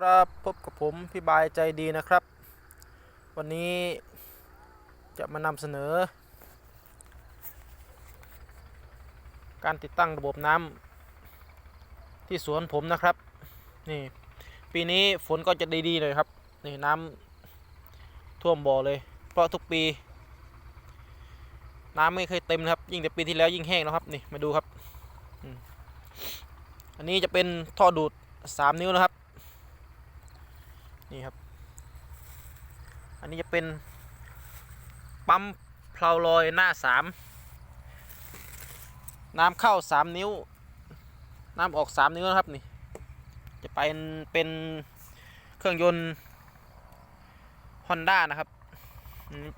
ครับพบกับผมพี่บายใจดีนะครับ วันนี้จะมานำเสนอ การติดตั้งระบบน้ำที่สวนผมนะครับนี่ปีนี้ฝนก็จะดีๆหน่อยครับนี่น้ำท่วมบ่อเลย เพราะทุกปี น้ำไม่เคยเต็มนะครับ ยิ่งแต่ปีที่แล้วยิ่งแห้งนะครับนี่มาดูครับ อันนี้จะเป็นท่อดูด 3 นิ้วนะครับ นี่ครับ อันนี้จะเป็นปั๊มเพลาลอยหน้าสามน้ำเข้าสามนิ้ว น้ำออกสามนิ้วนะครับนี่ จะเป็นเป็นเครื่องยนต์ฮอนด้านะครับ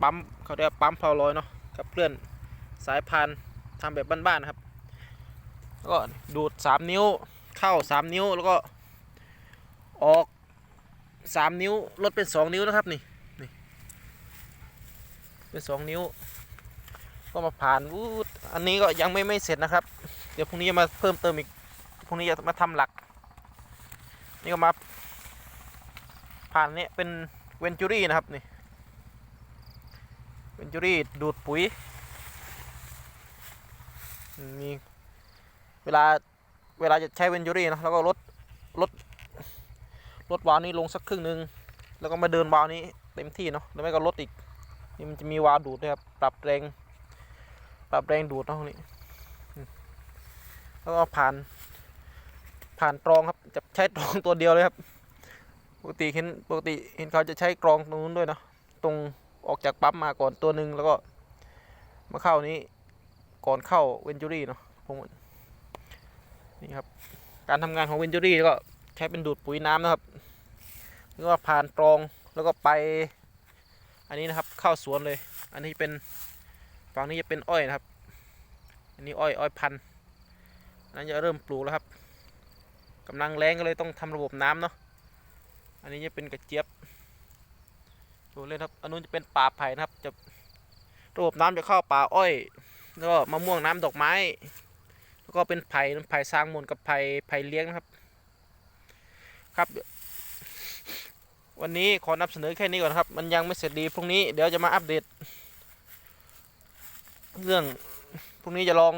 ปั๊มเขาเรียกปั๊มเพลาลอยเนาะกับเคลื่อนสายพานทำแบบบ้านๆนะครับ แล้วก็ดูดสามนิ้วเข้าสามนิ้วแล้วก็ออก สามนิ้วลดเป็นสองนิ้วนะครับนี่นี่เป็นสองนิ้ว ก็มาผ่านวูดอันนี้ก็ยังไม่ไม่เสร็จนะครับ เดี๋ยวพรุ่งนี้จะมาเพิ่มเติมอีกพรุ่งนี้จะมาทำหลัก นี่ก็มาผ่านเนี้ยเป็นเวนจูรี่นะครับนี่เวนจูรี่ดูดปุ๋ยมีเวลาเวลาจะใช้เวนจูรี่นะแล้วก็ลดลด ลดวาล์วนี้ลงสักครึ่งหนึ่งแล้วก็มาเดินวาล์วนี้เต็มที่เนาะแล้วไม่ก็ลดอีกนี่มันจะมีวาล์วดูดด้วยครับปรับแรง ปรับแรงดูดเนาะนี่อืมแล้วก็ผ่าน ผ่านกรองครับจะใช้กรองตัวเดียวเลยครับปกติเห็นปกติเห็นเขาจะใช้กรองตรงนู้นด้วยเนาะตรงออกจากปั๊มมาก่อนตัวหนึ่งแล้วก็มาเข้านี้ก่อนเข้าเวนจูรี่เนาะผมนี่ครับ การทำงานของเวนจูรี่ก็ใช้เป็นดูดปุ๋ยน้ำนะครับ แล้วก็ผ่านกรองแล้วก็ไป อันนี้นะครับเข้าสวนเลย อันนี้เป็นฝั่งนี้จะเป็นอ้อยนะครับ อันนี้อ้อยอ้อยพันธุ์อันนั้นจะเริ่มปลูกแล้วครับกำลังแรงก็เลยต้องทำระบบน้ำเนาะอันนี้จะเป็นกระเจี๊ยบดูเลยครับอันนู้นจะเป็นป่าไผ่นะครับ จะระบบน้ำจะเข้าป่าอ้อย แล้วก็มะม่วงน้ำดอกไม้ แล้วก็เป็นไผ่ไผ่สร้างมูลกับไผ่ไผ่เลี้ยงนะครับ ครับ วันนี้ขอนำเสนอแค่นี้ก่อนครับ มันยังไม่เสร็จดีพรุ่งนี้เดี๋ยวจะมาอัปเดต เรื่องพรุ่งนี้จะลอง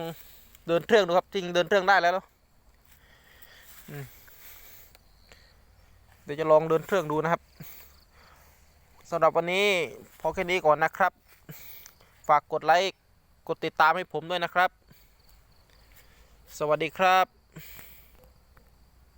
เดินเครื่องดูครับ จริงเดินเครื่องได้แล้วเดี๋ยวจะลองเดินเครื่องดูนะครับสำหรับวันนี้พอแค่นี้ก่อนนะครับ ฝากกดไลค์ กดติดตามให้ผมด้วยนะครับ สวัสดีครับ